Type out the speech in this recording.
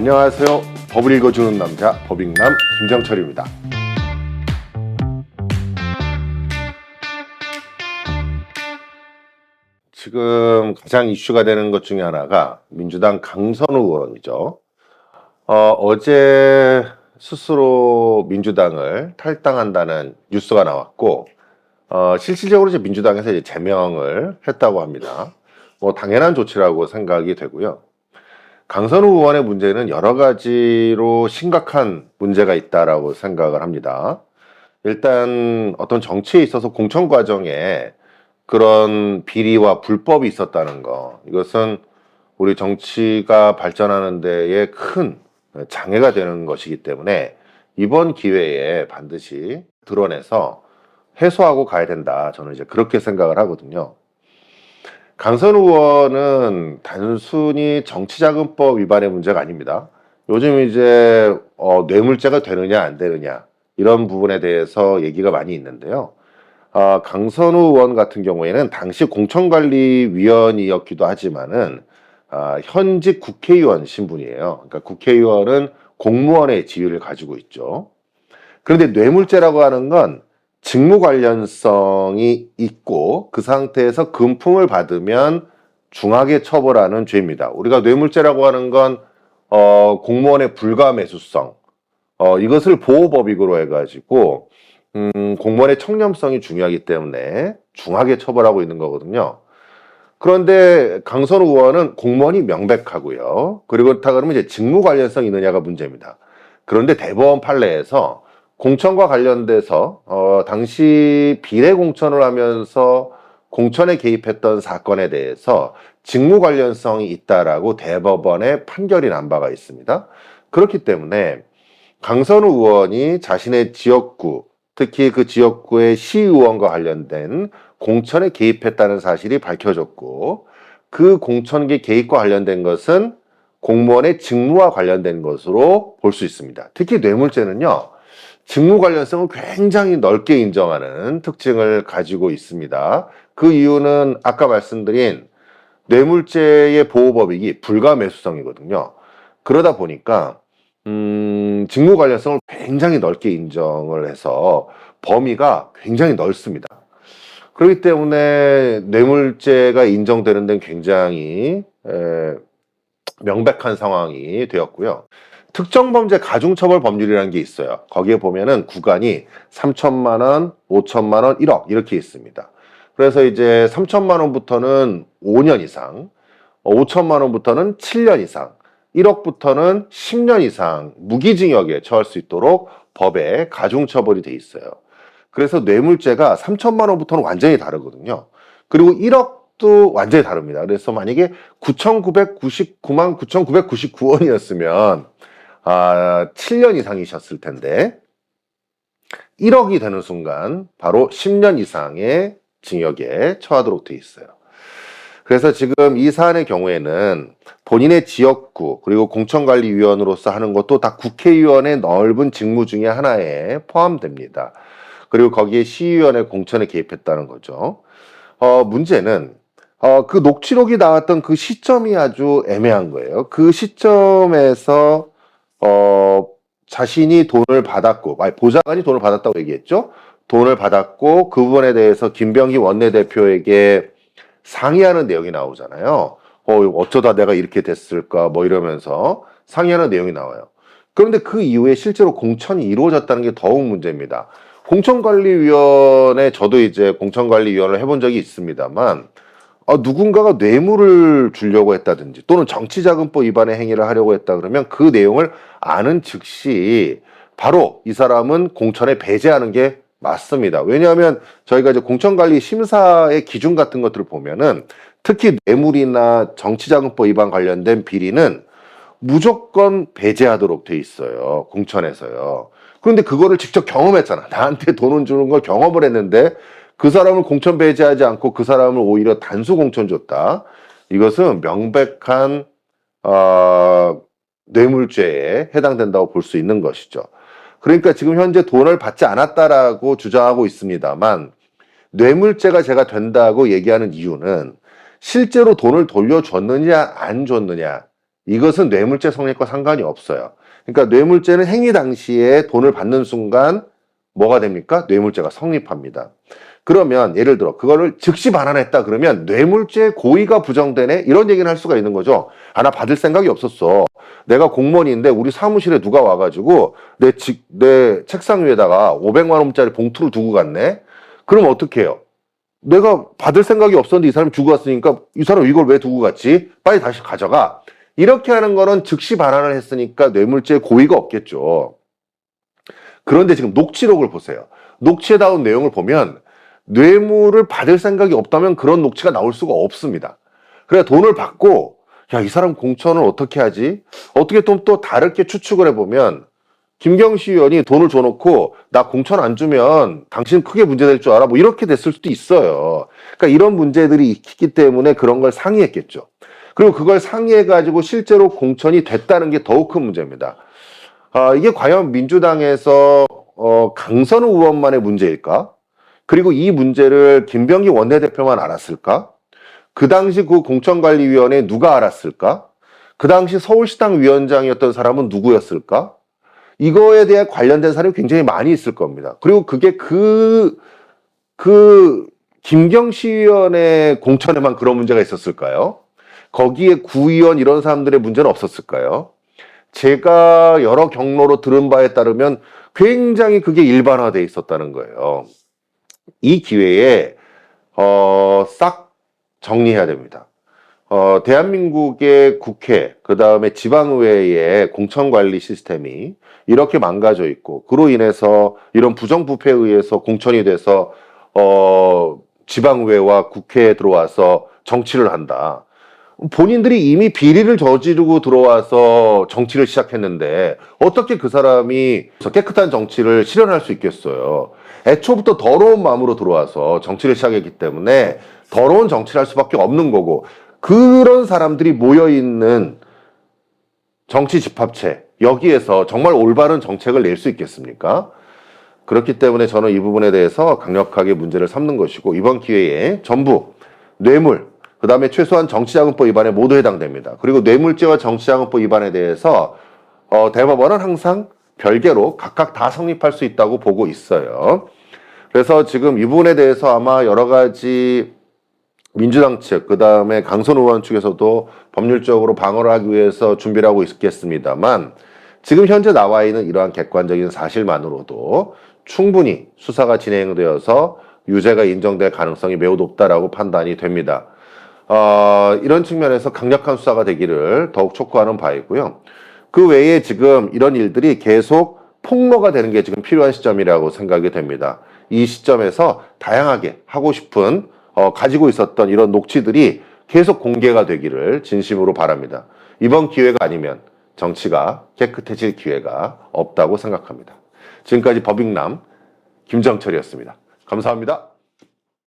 안녕하세요. 법을 읽어주는 남자 법익남 김정철입니다. 지금 가장 이슈가 되는 것 중에 하나가 민주당 강선우 의원이죠. 어, 어제 스스로 민주당을 탈당한다는 뉴스가 나왔고, 어, 실질적으로 이제 민주당에서 이제 제명을 했다고 합니다. 뭐 당연한 조치라고 생각이 되고요. 강선우 의원의 문제는 여러 가지로 심각한 문제가 있다라고 생각을 합니다. 일단 어떤 정치에 있어서 공천 과정에 그런 비리와 불법이 있었다는 거. 이것은 우리 정치가 발전하는 데에 큰 장애가 되는 것이기 때문에 이번 기회에 반드시 드러내서 해소하고 가야 된다. 저는 이제 그렇게 생각을 하거든요. 강선 의원은 단순히 정치자금법 위반의 문제가 아닙니다. 요즘 이제 어, 뇌물죄가 되느냐 안 되느냐 이런 부분에 대해서 얘기가 많이 있는데요. 아, 강선우 의원 같은 경우에는 당시 공천관리위원이었기도 하지만은 아, 현직 국회의원 신분이에요. 그러니까 국회의원은 공무원의 지위를 가지고 있죠. 그런데 뇌물죄라고 하는 건 직무 관련성이 있고 그 상태에서 금품을 받으면 중하게 처벌하는 죄입니다. 우리가 뇌물죄라고 하는 건 어, 공무원의 불가매수성 어, 이것을 보호법익으로 해가지고 음, 공무원의 청렴성이 중요하기 때문에 중하게 처벌하고 있는 거거든요. 그런데 강선우 의원은 공무원이 명백하고요. 그리고 그렇다 그러면 이제 직무 관련성이 있느냐가 문제입니다. 그런데 대법원 판례에서 공천과 관련돼서 어, 당시 비례 공천을 하면서 공천에 개입했던 사건에 대해서 직무 관련성이 있다라고 대법원의 판결이 난 바가 있습니다. 그렇기 때문에 강선우 의원이 자신의 지역구, 특히 그 지역구의 시의원과 관련된 공천에 개입했다는 사실이 밝혀졌고 그 공천계 개입과 관련된 것은 공무원의 직무와 관련된 것으로 볼 수 있습니다. 특히 뇌물죄는요. 직무 관련성을 굉장히 넓게 인정하는 특징을 가지고 있습니다. 그 이유는 아까 말씀드린 뇌물죄의 보호법익이 불가매수성이거든요. 그러다 보니까 음, 직무 관련성을 굉장히 넓게 인정을 해서 범위가 굉장히 넓습니다. 그렇기 때문에 뇌물죄가 인정되는 데는 굉장히 에, 명백한 상황이 되었고요. 특정범죄 가중처벌 법률이라는 게 있어요. 거기에 보면은 구간이 3천만 원, 5천만 원, 1억 이렇게 있습니다. 그래서 이제 3천만 원부터는 5년 이상, 5천만 원부터는 7년 이상, 1억부터는 10년 이상 무기징역에 처할 수 있도록 법에 가중처벌이 돼 있어요. 그래서 뇌물죄가 3천만 원부터는 완전히 다르거든요. 그리고 1억도 완전히 다릅니다. 그래서 만약에 9,999만 9,999원이었으면 아, 7년 이상이셨을 텐데 1억이 되는 순간 바로 10년 이상의 징역에 처하도록 돼 있어요. 그래서 지금 이 사안의 경우에는 본인의 지역구 그리고 공천관리위원으로서 하는 것도 다 국회의원의 넓은 직무 중에 하나에 포함됩니다. 그리고 거기에 시의원의 공천에 개입했다는 거죠. 어, 문제는 어, 그 녹취록이 나왔던 그 시점이 아주 애매한 거예요. 그 시점에서 어, 자신이 돈을 받았고, 아니, 보좌관이 돈을 받았다고 얘기했죠. 돈을 받았고 그 부분에 대해서 김병기 원내대표에게 상의하는 내용이 나오잖아요. 어, 어쩌다 내가 이렇게 됐을까 뭐 이러면서 상의하는 내용이 나와요. 그런데 그 이후에 실제로 공천이 이루어졌다는 게 더욱 문제입니다. 공천관리위원회 저도 이제 공천관리위원을 해본 적이 있습니다만 어, 누군가가 뇌물을 주려고 했다든지 또는 정치자금법 위반의 행위를 하려고 했다 그러면 그 내용을 아는 즉시 바로 이 사람은 공천에 배제하는 게 맞습니다. 왜냐하면 저희가 이제 공천관리 심사의 기준 같은 것들을 보면은 특히 뇌물이나 정치자금법 위반 관련된 비리는 무조건 배제하도록 돼 있어요. 공천에서요. 그런데 그거를 직접 경험했잖아. 나한테 돈을 주는 걸 경험을 했는데 그 사람을 공천 배제하지 않고 그 사람을 오히려 단수 공천 줬다. 이것은 명백한 어, 뇌물죄에 해당된다고 볼 수 있는 것이죠. 그러니까 지금 현재 돈을 받지 않았다라고 주장하고 있습니다만 뇌물죄가 제가 된다고 얘기하는 이유는 실제로 돈을 돌려줬느냐 안 줬느냐 이것은 뇌물죄 성립과 상관이 없어요. 그러니까 뇌물죄는 행위 당시에 돈을 받는 순간 뭐가 됩니까? 뇌물죄가 성립합니다. 그러면 예를 들어 그거를 즉시 반환했다 그러면 뇌물죄 고의가 부정되네 이런 얘기는 할 수가 있는 거죠. 아나 받을 생각이 없었어. 내가 공무원인데 우리 사무실에 누가 와가지고 내, 직, 내 책상 위에다가 500만 원짜리 봉투를 두고 갔네. 그럼 어떻게 해요? 내가 받을 생각이 없었는데 이 사람이 주고 갔으니까 이 사람 이걸 왜 두고 갔지? 빨리 다시 가져가. 이렇게 하는 거는 즉시 반환을 했으니까 뇌물죄 고의가 없겠죠. 그런데 지금 녹취록을 보세요. 녹취에 나온 내용을 보면 뇌물을 받을 생각이 없다면 그런 녹취가 나올 수가 없습니다. 그래 돈을 받고 야 이 사람 공천을 어떻게 하지? 어떻게 또, 또 다르게 추측을 해보면 김경시 의원이 돈을 줘놓고 나 공천 안 주면 당신 크게 문제될 줄 알아? 뭐 이렇게 됐을 수도 있어요. 그러니까 이런 문제들이 있기 때문에 그런 걸 상의했겠죠. 그리고 그걸 상의해 가지고 실제로 공천이 됐다는 게 더욱 큰 문제입니다. 아, 이게 과연 민주당에서 어, 강선우 의원만의 문제일까? 그리고 이 문제를 김병기 원내대표만 알았을까? 그 당시 그 공천관리위원회 누가 알았을까? 그 당시 서울시당 위원장이었던 사람은 누구였을까? 이거에 대해 관련된 사람이 굉장히 많이 있을 겁니다. 그리고 그게 그, 그, 김경시 위원의 공천에만 그런 문제가 있었을까요? 거기에 구의원 이런 사람들의 문제는 없었을까요? 제가 여러 경로로 들은 바에 따르면 굉장히 그게 일반화돼 있었다는 거예요. 이 기회에 어, 싹 정리해야 됩니다. 어, 대한민국의 국회, 그 다음에 지방의회의 공천관리 시스템이 이렇게 망가져 있고, 그로 인해서 이런 부정부패에 의해서 공천이 돼서, 어, 지방의회와 국회에 들어와서 정치를 한다. 본인들이 이미 비리를 저지르고 들어와서 정치를 시작했는데 어떻게 그 사람이 깨끗한 정치를 실현할 수 있겠어요? 애초부터 더러운 마음으로 들어와서 정치를 시작했기 때문에 더러운 정치를 할 수밖에 없는 거고 그런 사람들이 모여 있는 정치 집합체 여기에서 정말 올바른 정책을 낼 수 있겠습니까? 그렇기 때문에 저는 이 부분에 대해서 강력하게 문제를 삼는 것이고 이번 기회에 전부 뇌물 그 다음에 최소한 정치자금법 위반에 모두 해당됩니다. 그리고 뇌물죄와 정치자금법 위반에 대해서 어, 대법원은 항상 별개로 각각 다 성립할 수 있다고 보고 있어요. 그래서 지금 이 부분에 대해서 아마 여러 가지 민주당 측, 그 다음에 강선 의원 측에서도 법률적으로 방어를 하기 위해서 준비를 하고 있겠습니다만 지금 현재 나와 있는 이러한 객관적인 사실만으로도 충분히 수사가 진행되어서 유죄가 인정될 가능성이 매우 높다라고 판단이 됩니다. 어, 이런 측면에서 강력한 수사가 되기를 더욱 촉구하는 바이고요. 그 외에 지금 이런 일들이 계속 폭로가 되는 게 지금 필요한 시점이라고 생각이 됩니다. 이 시점에서 다양하게 하고 싶은 어, 가지고 있었던 이런 녹취들이 계속 공개가 되기를 진심으로 바랍니다. 이번 기회가 아니면 정치가 깨끗해질 기회가 없다고 생각합니다. 지금까지 법익남 김정철이었습니다. 감사합니다.